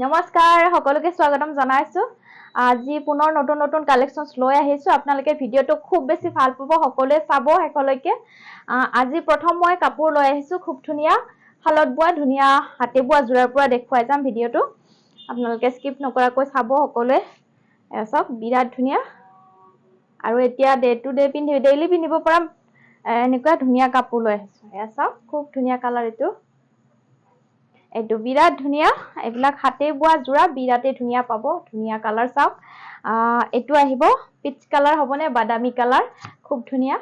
নমস্কাৰ সকলোকে স্বাগতম জনাইছো। আজি পুনৰ নতুন নতুন কালেকশ্যনছ লৈ আহিছো। আপোনালোকে ভিডিঅ'টো খুব বেছি ভাল পাব সকলোৱে চাব শেষলৈকে। আজি প্ৰথম মই কাপোৰ লৈ আহিছো খুব ধুনীয়া শালত বোৱা ধুনীয়া হাতে বোৱা যোৰাৰ পৰা দেখুৱাই যাম ভিডিঅ'টো। আপোনালোকে স্কিপ নকৰাকৈ চাব সকলোৱে। চাওক বিৰাট ধুনীয়া। আৰু এতিয়া ডে টু ডে পিন্ধি ডেইলি পিন্ধিব পৰা এনেকুৱা ধুনীয়া কাপোৰ লৈ আহিছো। এয়া চাওক খুব ধুনীয়া কালাৰ এইটো। এইটো বিৰাট ধুনীয়া। এইবিলাক হাতে বোৱা যোৰা বিৰাটেই ধুনীয়া পাব ধুনীয়া কালাৰ চাওক। এইটো আহিব পিচ কালাৰ হ'বনে বাদামী কালাৰ খুব ধুনীয়া।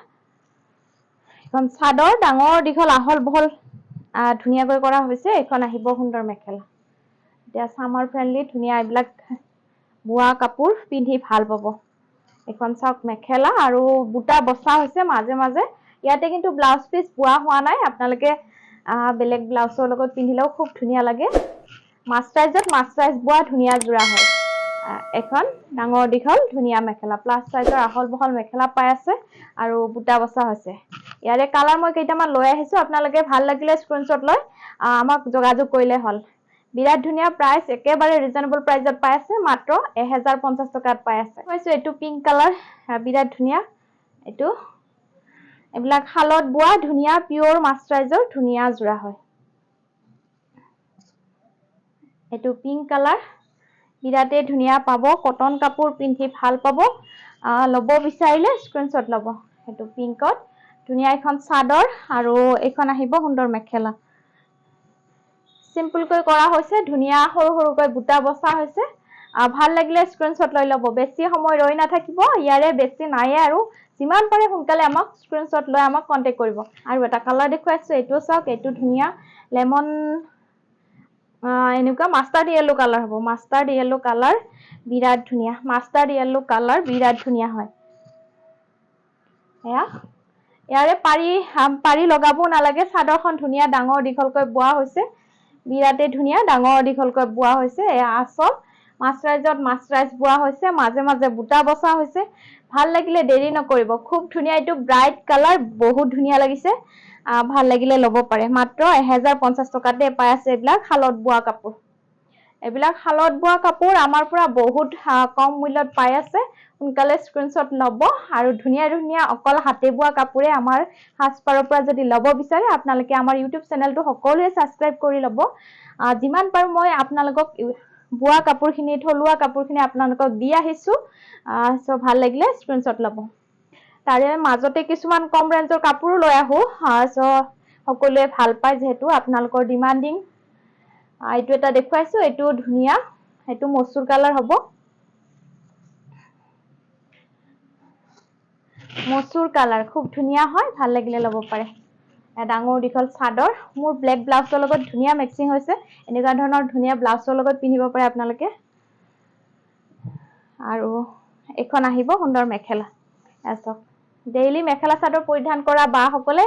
এখন চাদৰ ডাঙৰ দীঘল আহল বহল ধুনীয়াকৈ কৰা হৈছে এইখন আহিব সুন্দৰ মেখেলা। এতিয়া চামাৰ ফ্ৰেণ্ডলি ধুনীয়া এইবিলাক বোৱা কাপোৰ পিন্ধি ভাল পাব। এখন চাওক মেখেলা আৰু বুটা বচা হৈছে মাজে মাজে। ইয়াতে কিন্তু ব্লাউজ পিচ বোৱা হোৱা নাই আপোনালোকে বেলেগ ব্লাউজৰ লগত পিন্ধিলেও খুব ধুনীয়া লাগে। মাষ্টাৰাইজত মাষ্টাৰাইজ বোৱা ধুনীয়া যোৰা হয়। এখন ডাঙৰ দীঘল ধুনীয়া মেখেলা। প্লাছ চাইজৰ আহল বহল মেখেলা পাই আছে আৰু বুটা বচা হৈছে। ইয়াৰে কালাৰ মই কেইটামান লৈ আহিছো আপোনালোকে ভাল লাগিলে স্ক্ৰীনশ্বট লৈ আমাক যোগাযোগ কৰিলে হ'ল। বিৰাট ধুনীয়া প্ৰাইচ একেবাৰে ৰিজনেবল প্ৰাইচত পাই আছে মাত্ৰ এহেজাৰ পঞ্চাছ টকাত পাই আছে। কৈছো এইটো পিংক কালাৰ বিৰাট ধুনীয়া। এইটো এইবিলাক শালত বোৱা ধুনীয়া পিয়ৰ মাষ্টাৰাইজৰ ধুনীয়া যোৰা হয়। এইটো পিংক কালাৰ বিৰাটেই ধুনীয়া পাব কটন কাপোৰ পিন্ধি ভাল পাব। ল'ব বিচাৰিলে স্ক্ৰীনশ্বট ল'ব। সেইটো পিংকত ধুনীয়া এখন চাদৰ আৰু এইখন আহিব সুন্দৰ মেখেলা। চিম্পুলকৈ কৰা হৈছে ধুনীয়া সৰু সৰুকৈ বুটা বচা হৈছে। ভাল লাগিলে স্ক্ৰীনশ্বট লৈ ল'ব। বেছি সময় ৰৈ নাথাকিব ইয়াৰে বেছি নাইয়ে আৰু। যিমান পাৰে সোনকালে আমাক স্ক্ৰীনশ্বট লৈ আমাক কণ্টেক্ট কৰিব। আৰু এটা কালাৰ দেখুৱাইছো এইটো চাওক এইটো ধুনীয়া। লেমন এনেকুৱা মাষ্টাৰ্ড য়েল্লো কালাৰ হ'ব। মাষ্টাৰ্ড য়েল্লো কালাৰ বিৰাট ধুনীয়া। মাষ্টাৰ্ড য়েল্লো কালাৰ বিৰাট ধুনীয়া হয়। এয়া। ইয়াৰে পাৰি পাৰি লগাবও নালাগে। চাদৰখন ধুনীয়া ডাঙৰ দীঘলকৈ বোৱা হৈছে। বিৰাটেই ধুনীয়া ডাঙৰ দীঘলকৈ বোৱা হৈছে। এয়া আচল মাষ্টাৰাইজত মাষ্টাৰাইজ বোৱা হৈছে। মাজে মাজে বুটা বচা হৈছে। ভাল লাগিলে দেৰি নকৰিব। খুব ধুনীয়া এইটো ব্ৰাইট কালাৰ বহুত ধুনীয়া লাগিছে। ভাল লাগিলে ল'ব পাৰে। মাত্ৰ এহেজাৰ পঞ্চাছ টকাতে পাই আছে এইবিলাক শালত বোৱা কাপোৰ। এইবিলাক শালত বোৱা কাপোৰ আমাৰ পৰা বহুত কম মূল্যত পাই আছে। সোনকালে স্ক্ৰীনশ্বট ল'ব আৰু ধুনীয়া ধুনীয়া অকল হাতে বোৱা কাপোৰে আমাৰ সাজপাৰৰ পৰা যদি ল'ব বিচাৰে আপোনালোকে আমাৰ ইউটিউব চেনেলটো সকলোৱে ছাবস্ক্ৰাইব কৰি ল'ব। যিমান পাৰোঁ মই আপোনালোকক বোৱা কাপোৰখিনি থলুৱা কাপোৰখিনি আপোনালোকক দি আহিছোঁ। চ' ভাল লাগিলে স্ক্ৰীনশ্বট ল'ব। তাৰে মাজতে কিছুমান কম ৰেঞ্জৰ কাপোৰো লৈ আহোঁ। চ' সকলোৱে ভাল পায় যিহেতু আপোনালোকৰ ডিমাণ্ডিং এইটো এটা দেখুৱাইছোঁ এইটো ধুনীয়া এইটো মচুৰ কালাৰ হ'ব। মচুৰ কালাৰ খুব ধুনীয়া হয় ভাল লাগিলে ল'ব পাৰে। ডাঙৰ দীঘল চাদৰ। মোৰ ব্লেক ব্লাউজৰ লগত ধুনীয়া মেচিং হৈছে। এনেকুৱা ধৰণৰ ধুনীয়া ব্লাউজৰ লগত পিন্ধিব পাৰে আপোনালোকে। আৰু এইখন আহিব সুন্দৰ মেখেলা। চাওক ডেইলি মেখেলা চাদৰ পৰিধান কৰা বাসকলে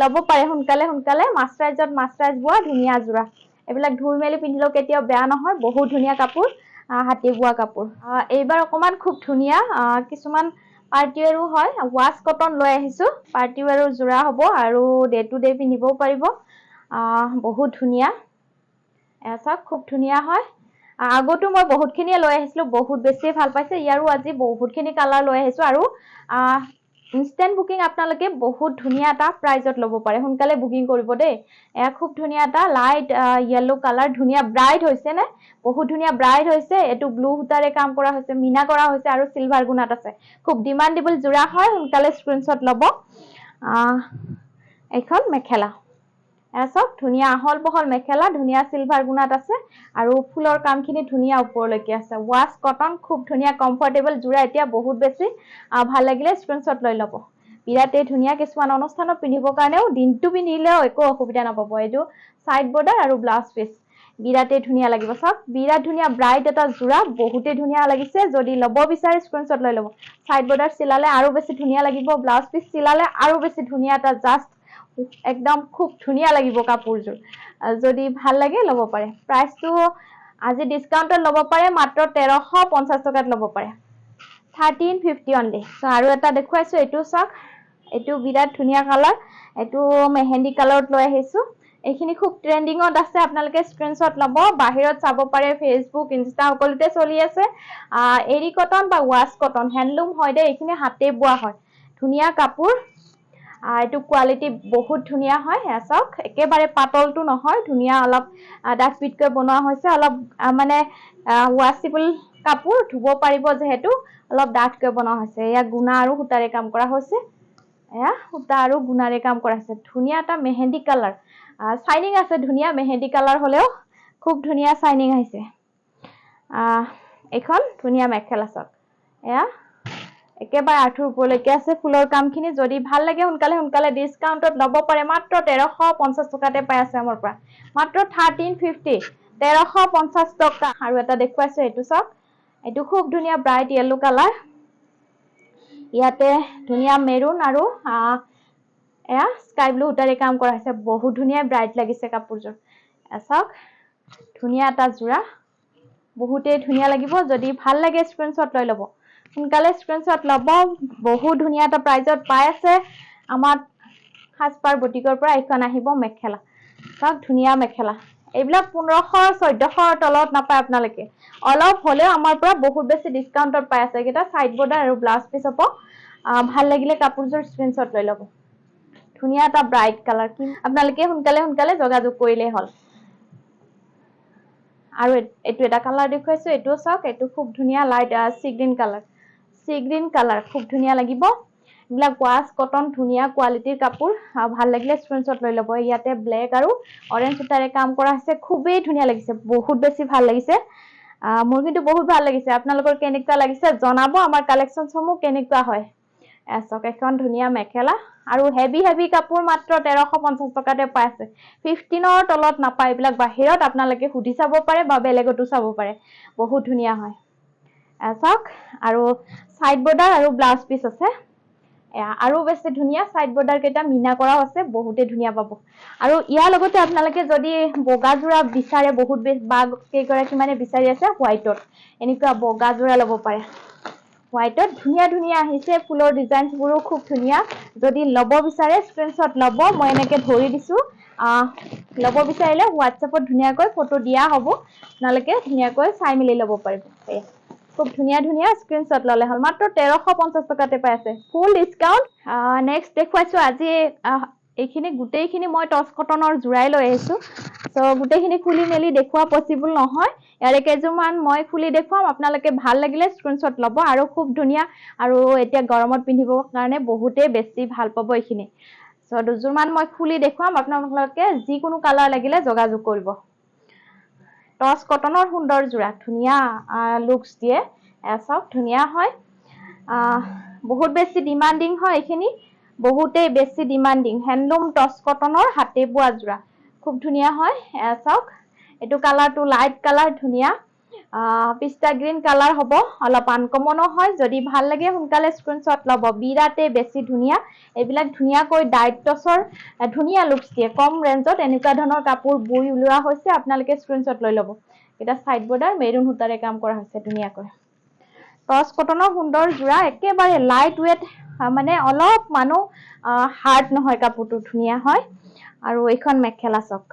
ল'ব পাৰে সোনকালে সোনকালে। মাষ্টাৰাইজত মাষ্টাৰাইজ বোৱা ধুনীয়া যোৰা। এইবিলাক ধুই মেলি পিন্ধিলেও কেতিয়াও বেয়া নহয়। বহুত ধুনীয়া কাপোৰ হাতে বোৱা কাপোৰ। এইবাৰ অকণমান খুব ধুনীয়া। কিছুমান পাৰ্টি ৱেৰো হয় ৱাছ কটন লৈ আহিছোঁ। পাৰ্টি ৱেৰৰ যোৰা হ'ব আৰু ডে টু ডে পিন্ধিবও পাৰিব। বহুত ধুনীয়া। চাওক খুব ধুনীয়া হয়। আগতো মই বহুতখিনিয়ে লৈ আহিছিলোঁ বহুত বেছিয়ে ভাল পাইছে। ইয়াৰো আজি বহুতখিনি কালাৰ লৈ আহিছোঁ আৰু ইনষ্টেণ্ট বুকিং আপোনালোকে বহুত ধুনীয়া এটা প্ৰাইজত ল'ব পাৰে। সোনকালে বুকিং কৰিব দেই। এয়া খুব ধুনীয়া এটা লাইট য়েল্লো কালাৰ ধুনীয়া ব্ৰাইট হৈছে নে? বহুত ধুনীয়া ব্ৰাইট হৈছে। এইটো ব্লু সূতাৰে কাম কৰা হৈছে মীনা কৰা হৈছে আৰু চিলভাৰ গুণাত আছে। খুব ডিমাণ্ডেবল যোৰা হয় সোনকালে স্ক্ৰীনশ্বট ল'ব। এইখন মেখেলা। চাওক ধুনীয়া আহল বহল মেখেলা ধুনীয়া চিলভাৰ গুণাত আছে আৰু ফুলৰ কামখিনি ধুনীয়া ওপৰলৈকে আছে। ৱাছ কটন খুব ধুনীয়া কমফৰ্টেবল যোৰা এতিয়া বহুত বেছি ভাল লাগিলে স্ক্ৰীনশ্বট লৈ ল'ব। বিৰাটেই ধুনীয়া কিছুমান অনুষ্ঠানত পিন্ধিবৰ কাৰণেও দিনটো পিন্ধিলেও একো অসুবিধা নাপাব। এইটো চাইড বৰ্ডাৰ আৰু ব্লাউজ পিচ বিৰাটেই ধুনীয়া লাগিব চাওক। বিৰাট ধুনীয়া ব্ৰাইট এটা যোৰা বহুতেই ধুনীয়া লাগিছে। যদি ল'ব বিচাৰে স্ক্ৰীনশ্বট লৈ ল'ব। চাইড বৰ্ডাৰ চিলালে আৰু বেছি ধুনীয়া লাগিব ব্লাউজ পিচ চিলালে আৰু বেছি ধুনীয়া এটা জাষ্ট একদম খুব ধুনীয়া লাগিব কাপোৰযোৰ। যদি ভাল লাগে ল'ব পাৰে। প্ৰাইচটো আজি ডিছকাউণ্টত ল'ব পাৰে মাত্ৰ তেৰশ পঞ্চাছ টকাত ল'ব পাৰে। থাৰ্টিন ফিফটি অনলি চ' আৰু এটা দেখুৱাইছোঁ এইটো চাওক। এইটো বিৰাট ধুনীয়া কালাৰ এইটো মেহেন্দি কালাৰত লৈ আহিছোঁ। এইখিনি খুব ট্ৰেণ্ডিঙত আছে আপোনালোকে স্ক্ৰীনশ্বট ল'ব। বাহিৰত চাব পাৰে ফেচবুক ইনষ্টা সকলোতে চলি আছে। এৰী কটন বা ৱাছ কটন হেণ্ডলুম হয় দেই এইখিনি হাতে বোৱা হয়। ধুনীয়া কাপোৰ। এইটো কোৱালিটি বহুত ধুনীয়া হয় এয়া চাওক। একেবাৰে পাতলটো নহয় ধুনীয়া অলপ ডাঠ পিটকৈ বনোৱা হৈছে। অলপ মানে ৱাচিবল কাপোৰ ধুব পাৰিব যিহেতু অলপ ডাঠকৈ বনোৱা হৈছে। এয়া গুণা আৰু সূতাৰে কাম কৰা হৈছে। এয়া সূতা আৰু গুণাৰে কাম কৰা হৈছে। ধুনীয়া এটা মেহেন্দী কালাৰ চাইনিং আছে ধুনীয়া মেহেন্দী কালাৰ হ'লেও খুব ধুনীয়া চাইনিং আহিছে। আহ, এইখন ধুনীয়া মেখেলা চাওক। এয়া একেবাৰে আঁঠুৰ ওপৰলৈকে আছে। ফুলৰ কামখিনি যদি ভাল লাগে সোনকালে সোনকালে ডিছকাউণ্টত ল'ব পাৰে। মাত্ৰ তেৰশ পঞ্চাছ টকাতে পাই আছে আমাৰ পৰা। মাত্ৰ থাৰ্টিন ফিফটি তেৰশ পঞ্চাছ টকা। আৰু এটা দেখুৱাইছো এইটো চাওক। এইটো খুব ধুনীয়া ব্ৰাইট য়েল্লো কালাৰ ইয়াতে ধুনীয়া মেৰুন আৰু এয়া স্কাই ব্লু সূতাৰে কাম কৰা হৈছে। বহুত ধুনীয়া ব্ৰাইট লাগিছে কাপোৰযোৰ। চাওক ধুনীয়া এটা যোৰা। বহুতেই ধুনীয়া লাগিব। যদি ভাল লাগে স্ক্ৰীনশ্বট লৈ ল'ব। সোনকালে স্ক্ৰীনশ্বট ল'ব। বহুত ধুনীয়া এটা প্ৰাইজত পাই আছে। আমাৰ সাজপাৰ বুটিকৰ পৰা এইখন আহিব মেখেলা। চাওক ধুনীয়া মেখেলা। এইবিলাক পোন্ধৰশ চৈধ্যশৰ তলত নাপায় আপোনালোকে। অলপ হ'লেও আমাৰ পৰা বহুত বেছি ডিছকাউণ্টত পাই আছে। এইকেইটা চাইড বৰ্ডাৰ আৰু ব্লাউজ পিচ হ'ব। ভাল লাগিলে কাপোৰযোৰ স্ক্ৰীনশ্বট লৈ ল'ব। ধুনীয়া এটা ব্ৰাইট কালাৰ কি আপোনালোকে সোনকালে সোনকালে যোগাযোগ কৰিলেই হ'ল। আৰু এইটো এটা কালাৰ দেখুৱাইছো। এইটোও চাওক এইটো খুব ধুনীয়া light green colour sea green colour খুব ধুনীয়া লাগিব। এইবিলাক ৱাছ কটন ধুনীয়া কোৱালিটিৰ কাপোৰ ভাল লাগিলে স্ক্ৰীনশ্বট লৈ ল'ব। ইয়াতে ব্লেক আৰু অৰেঞ্জ সূতাৰে কাম কৰা হৈছে খুবেই ধুনীয়া লাগিছে বহুত বেছি ভাল লাগিছে। মোৰ কিন্তু বহুত ভাল লাগিছে। আপোনালোকৰ কেনেকুৱা লাগিছে জনাব। আমাৰ কালেকশ্যনসমূহ কেনেকুৱা হয়। চাওক এখন ধুনীয়া মেখেলা আৰু হেভি হেভি কাপোৰ মাত্ৰ তেৰশ পঞ্চাছ টকাতে পাই আছে। ফিফটিনৰ তলত নাপায়। এইবিলাক বাহিৰত আপোনালোকে সুধি চাব পাৰে বা বেলেগতো চাব পাৰে। বহুত ধুনীয়া হয়। চাওক আৰু চাইড বৰ্ডাৰ আৰু ব্লাউজ পিচ আছে। আৰু বেছি ধুনীয়া চাইড বৰ্ডাৰ কেইটা মিনা কৰাও আছে বহুতেই ধুনীয়া পাব। আৰু ইয়াৰ লগতে আপোনালোকে যদি বগা যোৰা বিচাৰে বহুত বা কেইগৰাকী মানে বিচাৰি আছে হোৱাইটত এনেকুৱা বগা যোৰা ল'ব পাৰে। হোৱাইটত ধুনীয়া ধুনীয়া আহিছে ফুলৰ ডিজাইনবোৰো খুব ধুনীয়া। যদি ল'ব বিচাৰে স্ক্ৰীনশ্বট ল'ব মই এনেকে ধৰি দিছো। ল'ব বিচাৰিলে হোৱাটছএপত ধুনীয়াকৈ ফটো দিয়া হ'ব। আপোনালোকে ধুনীয়াকৈ চাই মেলি ল'ব পাৰিব। খুব ধুনীয়া ধুনীয়া স্ক্ৰীনশ্বট ল'লে হ'ল। মাত্ৰ তেৰশ পঞ্চাছ টকাতে পাই আছে। ফুল ডিছকাউণ্ট নেক্সট দেখুৱাইছো আজি এইখিনি গোটেইখিনি মই টচ কটনৰ জোৰাই লৈ আহিছো। চ' গোটেইখিনি খুলি মেলি দেখুওৱা পচিবল নহয়। ইয়াৰে কেইযোৰমান মই খুলি দেখুৱাম। আপোনালোকে ভাল লাগিলে স্ক্ৰীনশ্বট ল'ব আৰু খুব ধুনীয়া আৰু এতিয়া গৰমত পিন্ধিবৰ কাৰণে বহুতেই বেছি ভাল পাব এইখিনি। চ' দুযোৰমান মই খুলি দেখুৱাম। আপোনালোকে যিকোনো কালাৰ লাগিলে যোগাযোগ কৰিব। টচ কটনৰ সুন্দৰ যোৰা ধুনীয়া লুকচ দিয়ে। চাওক ধুনীয়া হয়। বহুত বেছি ডিমাণ্ডিং হয় এইখিনি। বহুতেই বেছি ডিমাণ্ডিং হেণ্ডলুম টচ কটনৰ হাতে বোৱা যোৰা। খুব ধুনীয়া হয়। চাওক এইটো কালাৰটো লাইট কালাৰ ধুনীয়া। পিষ্টা গ্ৰীণ কালাৰ হ'ব। অলপ আনকমনো হয় যদি ভাল লাগে সোনকালে স্ক্ৰীনশ্বট ল'ব। বিৰাটেই বেছি ধুনীয়া। এইবিলাক ধুনীয়াকৈ ডাইট টচৰ ধুনীয়া লুকচ দিয়ে। কম ৰেঞ্জত এনেকুৱা ধৰণৰ কাপোৰ বৈ উলিওৱা হৈছে আপোনালোকে স্ক্ৰীনশ্বট লৈ ল'ব। এটা চাইড বৰ্ডাৰ মেৰুন সূতাৰে কাম কৰা হৈছে ধুনীয়াকৈ। টচ কটনৰ সুন্দৰ যোৰা একেবাৰে লাইট ৱেট মানে অলপ মানুহ হাৰ্ড নহয় কাপোৰটো ধুনীয়া হয়। আৰু এইখন মেখেলা চাওক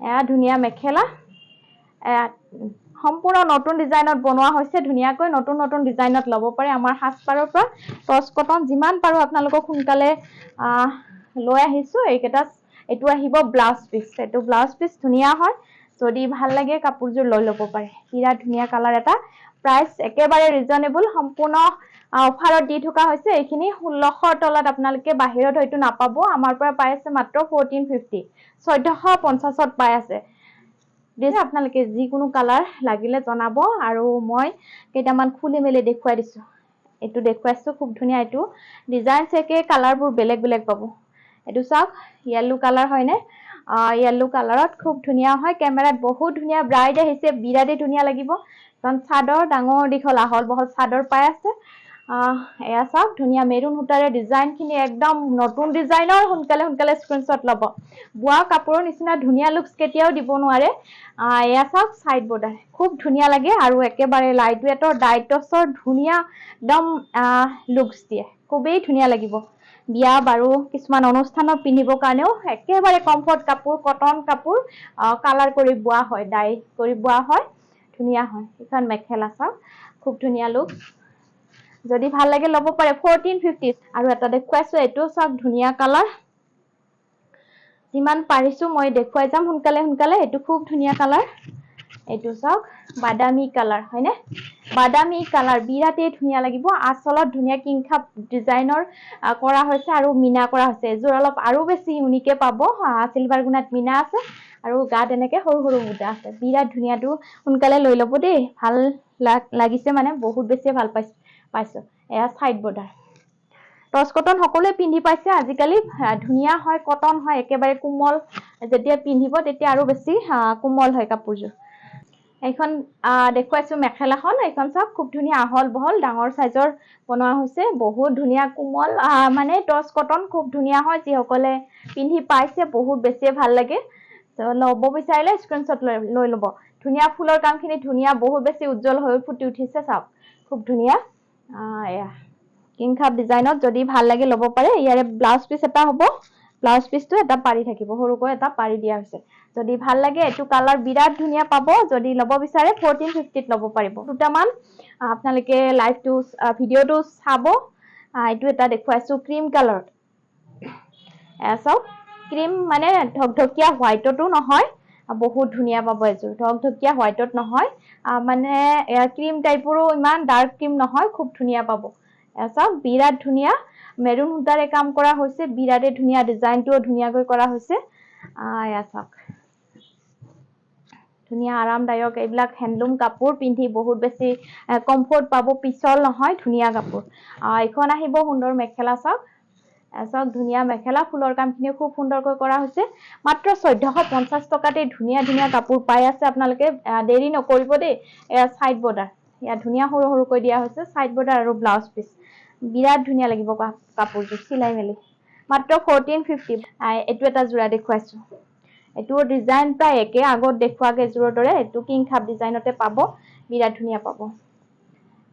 এয়া ধুনীয়া মেখেলা। সম্পূৰ্ণ নতুন ডিজাইনত বনোৱা হৈছে ধুনীয়াকৈ নতুন নতুন ডিজাইনত ল'ব পাৰে। আমাৰ সাজপাৰৰ পৰা টচ কটন যিমান পাৰোঁ আপোনালোকক সোনকালে লৈ আহিছোঁ। এইকেইটা এইটো আহিব ব্লাউজ পিচ। এইটো ব্লাউজ পিচ ধুনীয়া হয়। যদি ভাল লাগে কাপোৰযোৰ লৈ ল'ব পাৰে। বিৰাট ধুনীয়া কালাৰ এটা। প্ৰাইচ একেবাৰে ৰিজনেবল। সম্পূৰ্ণ অফাৰত দি থকা হৈছে। এইখিনি ষোল্লশৰ তলত আপোনালোকে বাহিৰত হয়তো নাপাব। আমাৰ পৰা পাই আছে মাত্ৰ ফ'ৰটিন ফিফটি চৈধ্যশ পঞ্চাছত পাই আছে। দিছে আপোনালোকে যিকোনো কালাৰ লাগিলে জনাব আৰু মই কেইটামান খুলি মেলি দেখুৱাই দিছোঁ। এইটো দেখুৱাইছোঁ খুব ধুনীয়া এইটো। ডিজাইন একে কালাৰবোৰ বেলেগ বেলেগ পাব। এইটো চাওক য়েল্লো কালাৰ হয়নে? য়েল্লো কালাৰত খুব ধুনীয়া হয়। কেমেৰাত বহুত ধুনীয়া ব্ৰাইট আহিছে বিৰাটেই ধুনীয়া লাগিব। কাৰণ চাদৰ ডাঙৰ দীঘল আহল বহল চাদৰ পাই আছে। এয়া চাওক ধুনীয়া মেৰুন সূতাৰে ডিজাইনখিনি একদম নতুন ডিজাইনৰ সোনকালে সোনকালে স্ক্ৰীনশ্বট ল'ব। বোৱা কাপোৰৰ নিচিনা ধুনীয়া লুকচ কেতিয়াও দিব নোৱাৰে। এয়া চাওক চাইড বৰ্ডাৰ খুব ধুনীয়া লাগে আৰু একেবাৰে লাইট ৱেটৰ ডাইটছৰ ধুনীয়া একদম লুকচ দিয়ে। খুবেই ধুনীয়া লাগিব। বিয়া বাৰু কিছুমান অনুষ্ঠানত পিন্ধিবৰ কাৰণেও একেবাৰে কমফৰ্ট কাপোৰ কটন কাপোৰ কালাৰ কৰি বোৱা হয় ডাই কৰি বোৱা হয়। ধুনীয়া হয়। এইখন মেখেলা চাওক খুব ধুনীয়া লুক যদি ভাল লাগে ল'ব পাৰে ফৰটিন ফিফটি আৰু এটা দেখুৱাইছো এইটো চাওক ধুনীয়া কালাৰ যিমান পাৰিছো মই দেখুৱাই যাম সোনকালে সোনকালে। এইটো খুব ধুনীয়া কালাৰ এইটো চাওক বাদামী কালাৰ হয়নে? বাদামী কালাৰ বিৰাটেই ধুনীয়া লাগিব। আচলত ধুনীয়া কিংখাপ ডিজাইনৰ কৰা হৈছে আৰু মীনা কৰা হৈছে। এযোৰ অলপ আৰু বেছি ইউনিকে পাব। চিলভাৰ গুণাত মীনা আছে আৰু গাত এনেকে সৰু সৰু বুটা আছে। বিৰাট ধুনীয়াটো সোনকালে লৈ ল'ব দেই। ভাল লাগিছে মানে বহুত বেছিয়ে ভাল পাইছো। পাইছো। এয়া চাইড বৰ্ডাৰ টচ কটন সকলোৱে পিন্ধি পাইছে। আজিকালি ধুনীয়া হয় কটন হয় একেবাৰে কোমল। যেতিয়া পিন্ধিব তেতিয়া আৰু বেছি কোমল হয় কাপোৰযোৰ। এইখন দেখুৱাইছো মেখেলাখন। এইখন চাওক খুব ধুনীয়া আহল বহল ডাঙৰ চাইজৰ বনোৱা হৈছে। বহুত ধুনীয়া কোমল মানে টচ কটন খুব ধুনীয়া হয়। যিসকলে পিন্ধি পাইছে বহুত বেছিয়ে ভাল লাগে। ল'ব বিচাৰিলে স্ক্ৰীনশ্বট লৈ লৈ ল'ব। ধুনীয়া ফুলৰ কামখিনি ধুনীয়া বহুত বেছি উজ্জ্বল হৈ ফুটি উঠিছে চাওক খুব ধুনীয়া। এয়া। কিংখাপ ডিজাইনত যদি ভাল লাগে ল'ব পাৰে ইয়াৰে ব্লাউজ পিচ এটা হ'ব। ব্লাউজ পিচটো এটা পাৰি থাকিব সৰুকৈ এটা পাৰি দিয়া হৈছে। যদি ভাল লাগে এইটো কালাৰ বিৰাট ধুনীয়া পাব। যদি ল'ব বিচাৰে ফৰ্টিন ফিফটিত ল'ব পাৰিব। দুটামান আপোনালোকে লাইভটো ভিডিঅ'টো চাব। এইটো এটা দেখুৱাইছো ক্ৰীম কালাৰত এয়া চাওক ক্ৰীম মানে ঢকঢকীয়া হোৱাইটতো নহয়। বহুত ধুনীয়া পাব এযোৰ। ঢকঢকীয়া হোৱাইটত নহয় মানে ক্ৰীম টাইপৰো ইমান ডাৰ্ক ক্ৰীম নহয় খুব ধুনীয়া পাব। চাওক বিৰাট ধুনীয়া মেৰুণ সূতাৰে কাম কৰা হৈছে বিৰাটে ধুনীয়া ডিজাইনটোও ধুনীয়াকৈ কৰা হৈছে। এয়া চাওক। ধুনীয়া আৰামদায়ক এইবিলাক হেণ্ডলুম কাপোৰ পিন্ধি বহুত বেছি কমফৰ্ট পাব পিছল নহয় ধুনীয়া কাপোৰ। এইখন আহিব সুন্দৰ মেখেলা চাওক। চাওক ধুনীয়া মেখেলা ফুলৰ কামখিনিও খুব সুন্দৰকৈ কৰা হৈছে। মাত্ৰ চৈধ্যশ পঞ্চাছ টকাতে ধুনীয়া ধুনীয়া কাপোৰ পাই আছে আপোনালোকে। দেৰি নকৰিব দেই। এয়া ছাইড বৰ্ডাৰ ইয়াত ধুনীয়া সৰু সৰুকৈ দিয়া হৈছে ছাইড বৰ্ডাৰ আৰু ব্লাউজ পিচ বিৰাট ধুনীয়া লাগিব কাপোৰযোৰ চিলাই মেলি। মাত্ৰ ফৰ্টিন ফিফটি এইটো এটা যোৰা দেখুৱাইছোঁ। এইটো ডিজাইন প্ৰায় একে আগত দেখুওৱা কেইযোৰৰ দৰে। এইটো কিং খাপ ডিজাইনতে পাব। বিৰাট ধুনীয়া পাব।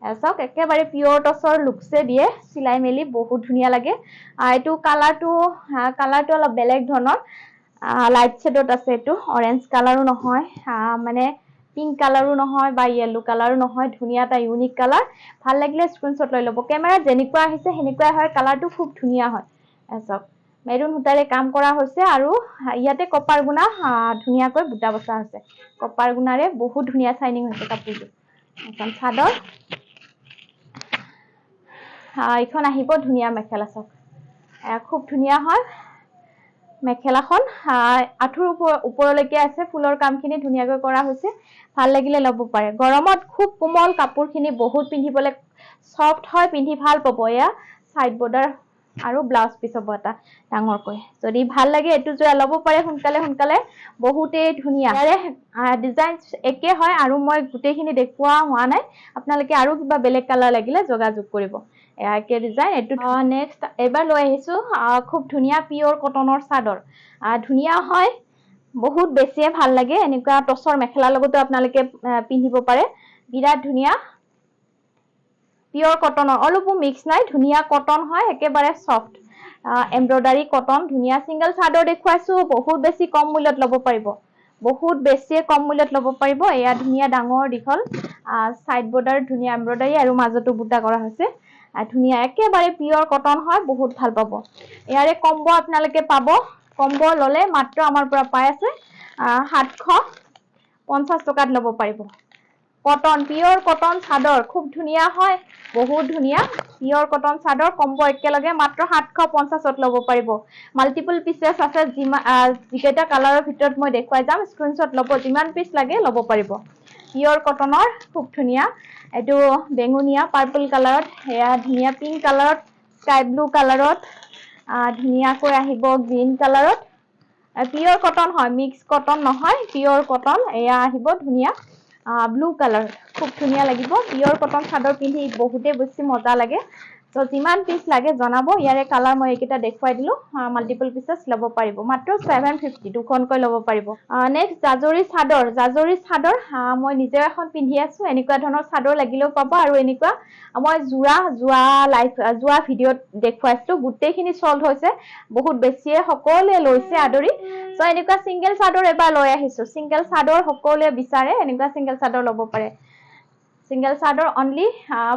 চাওক একেবাৰে পিয়ৰ টচৰ লুকছে দিয়ে চিলাই মেলি বহুত ধুনীয়া লাগে। এইটো কালাৰটো কালাৰটো অলপ বেলেগ ধৰণৰ। লাইট শ্বেডত আছে এইটো অৰেঞ্জ কালাৰো নহয় মানে পিংক কালাৰো নহয় বা য়েল্লো কালাৰো নহয় ধুনীয়া এটা ইউনিক কালাৰ ভাল লাগিলে স্ক্ৰীনশ্বট লৈ ল'ব। কেমেৰাত যেনেকুৱা আহিছে সেনেকুৱাই হয় কালাৰটো খুব ধুনীয়া হয়। চাওক মেৰুণ সূতাৰে কাম কৰা হৈছে আৰু ইয়াতে কপাৰ গুণা ধুনীয়াকৈ বুটা বচা হৈছে। কপাৰ গুণাৰে বহুত ধুনীয়া চাইনিং হৈছে কাপোৰযোৰ এখন চাদৰ এইখন আহিব ধুনীয়া মেখেলা চাওক। খুব ধুনীয়া হয় মেখেলাখন। আঁঠুৰ ওপৰলৈকে আছে ফুলৰ কামখিনি ধুনীয়াকৈ কৰা হৈছে। ভাল লাগিলে ল'ব পাৰে। গৰমত খুব কোমল কাপোৰখিনি বহুত পিন্ধিবলৈ চফ্ট হয় পিন্ধি ভাল পাব। এয়া চাইড বৰ্ডাৰ আৰু ব্লাউজ পিচ হ'ব এটা ডাঙৰকৈ। যদি ভাল লাগে এইটো যোৰা ল'ব পাৰে সোনকালে সোনকালে। বহুতেই ধুনীয়া। ইয়াৰে ডিজাইন একে হয় আৰু মই গোটেইখিনি দেখুওৱা হোৱা নাই। আপোনালোকে আৰু কিবা বেলেগ কালাৰ লাগিলে যোগাযোগ কৰিব। এয়া একে ডিজাইন এইটো নেক্সট এইবাৰ লৈ আহিছোঁ খুব ধুনীয়া পিয়ৰ কটনৰ চাদৰ। ধুনীয়া হয় বহুত বেছিয়ে ভাল লাগে এনেকুৱা টচৰ মেখেলাৰ লগতো আপোনালোকে পিন্ধিব পাৰে। বিৰাট ধুনীয়া। পিয়ৰ কটনৰ অলপো মিক্স নাই ধুনীয়া কটন হয় একেবাৰে চফ্ট এমব্ৰইডাৰী কটন ধুনীয়া ছিংগল চাদৰ দেখুৱাইছো বহুত বেছি কম মূল্যত ল'ব পাৰিব। বহুত বেছিয়ে কম মূল্যত ল'ব পাৰিব এয়া ধুনীয়া ডাঙৰ দীঘল চাইড বৰ্ডাৰ ধুনীয়া এমব্ৰইডাৰী আৰু মাজতো বুটা কৰা হৈছে। ধুনীয়া একেবাৰে পিয়ৰ কটন হয় বহুত ভাল পাব। ইয়াৰে কম্ব আপোনালোকে পাব। কম্ব ল'লে মাত্ৰ আমাৰ পৰা পাই আছে সাতশ পঞ্চাছ টকাত ল'ব পাৰিব। কটন পিয়ৰ কটন চাদৰ খুব ধুনীয়া হয় বহুত ধুনীয়া। পিয়ৰ কটন চাদৰ কম্ব একেলগে মাত্ৰ সাতশ পঞ্চাছত ল'ব পাৰিব। মাল্টিপুল পিচেছ আছে যিমান যিকেইটা কালাৰৰ ভিতৰত মই দেখুৱাই যাম স্ক্ৰীনশ্বট ল'ব যিমান পিচ লাগে ল'ব পাৰিব। পিয়ৰ কটনৰ খুব ধুনীয়া। এইটো বেঙুনীয়া পাৰ্পল কালাৰত সেয়া ধুনীয়া পিংক কালাৰত স্কাই ব্লু কালাৰত ধুনীয়াকৈ আহিব গ্ৰীণ কালাৰত পিয়ৰ কটন হয় মিক্স কটন নহয় পিয়ৰ কটন এয়া আহিব ধুনীয়া ব্লু কালাৰ খুব ধুনীয়া লাগিব। পিয়ৰ কটন চাদৰ পিন্ধি বহুতেই বেছি মজা লাগে। ত' যিমান পিচ লাগে জনাব। ইয়াৰে কালাৰ মই এইকেইটা দেখুৱাই দিলোঁ। মাল্টিপল পিচেছ ল'ব পাৰিব। মাত্ৰ ছেভেন ফিফটি দুখনকৈ ল'ব পাৰিব। নেক্সট জাজৰি চাদৰ। জাজৰি চাদৰ মই নিজেও এখন পিন্ধি আছোঁ। এনেকুৱা ধৰণৰ চাদৰ লাগিলেও পাব। আৰু এনেকুৱা মই যোৰা যোৱা লাইভ যোৱা ভিডিঅ'ত দেখুৱাইছোঁ। গোটেইখিনি চল্ড হৈছে। বহুত বেছিয়ে সকলোৱে লৈছে আদৰি। চ' এনেকুৱা চিংগেল চাদৰ এবাৰ লৈ আহিছোঁ। চিংগেল চাদৰ সকলোৱে বিচাৰে। এনেকুৱা চিংগেল চাদৰ ল'ব পাৰে। চিংগেল চাদৰ only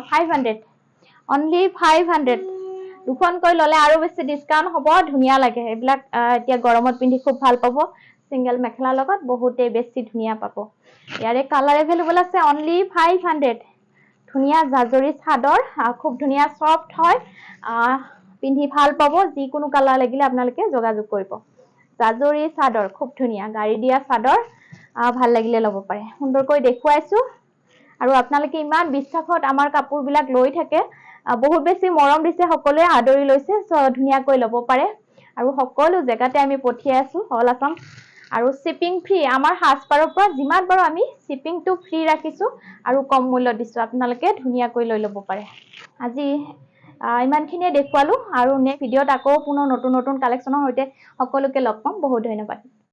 five hundred only five hundred দুখনকৈ ল'লে আৰু বেছি ডিছকাউণ্ট হ'ব ধুনীয়া লাগে। এইবিলাক আহ, এতিয়া গৰমত পিন্ধি খুব ভাল পাব। চিংগেল মেখেলাৰ লগত বহুতেই বেছি ধুনীয়া পাব। ইয়াৰে কালাৰ এভেইলেবল আছে অনলি ফাইভ হাণ্ড্ৰেড ধুনীয়া জাজৰি চাদৰ খুব ধুনীয়া চফ্ট হয়। পিন্ধি ভাল পাব যিকোনো কালাৰ লাগিলে আপোনালোকে যোগাযোগ কৰিব। জাজৰি চাদৰ খুব ধুনীয়া। গাড়ী দিয়া চাদৰ ভাল লাগিলে ল'ব পাৰে। সুন্দৰকৈ দেখুৱাইছোঁ। আৰু আপোনালোকে ইমান বিশ্বাসত আমাৰ কাপোৰবিলাক লৈ থাকে। বহুত বেছি মৰম দিছে সকলোৱে আদৰি লৈছে ধুনীয়াকৈ ল'ব পাৰে। আৰু সকলো জেগাতে আমি পঠিয়াই আছোঁ অল আছাম। আৰু শ্বিপিং ফ্ৰী আমাৰ সাজপাৰৰ পৰা যিমান পাৰোঁ আমি শ্বিপিংটো ফ্ৰী ৰাখিছোঁ আৰু কম মূল্যত দিছোঁ। আপোনালোকে ধুনীয়াকৈ লৈ ল'ব পাৰে। আজি ইমানখিনিয়ে দেখুৱালোঁ। আৰু নেক্সট ভিডিঅ'ত আকৌ পুনৰ নতুন নতুন কালেকশ্যনৰ সৈতে সকলোকে লগ পাম। বহুত ধন্যবাদ।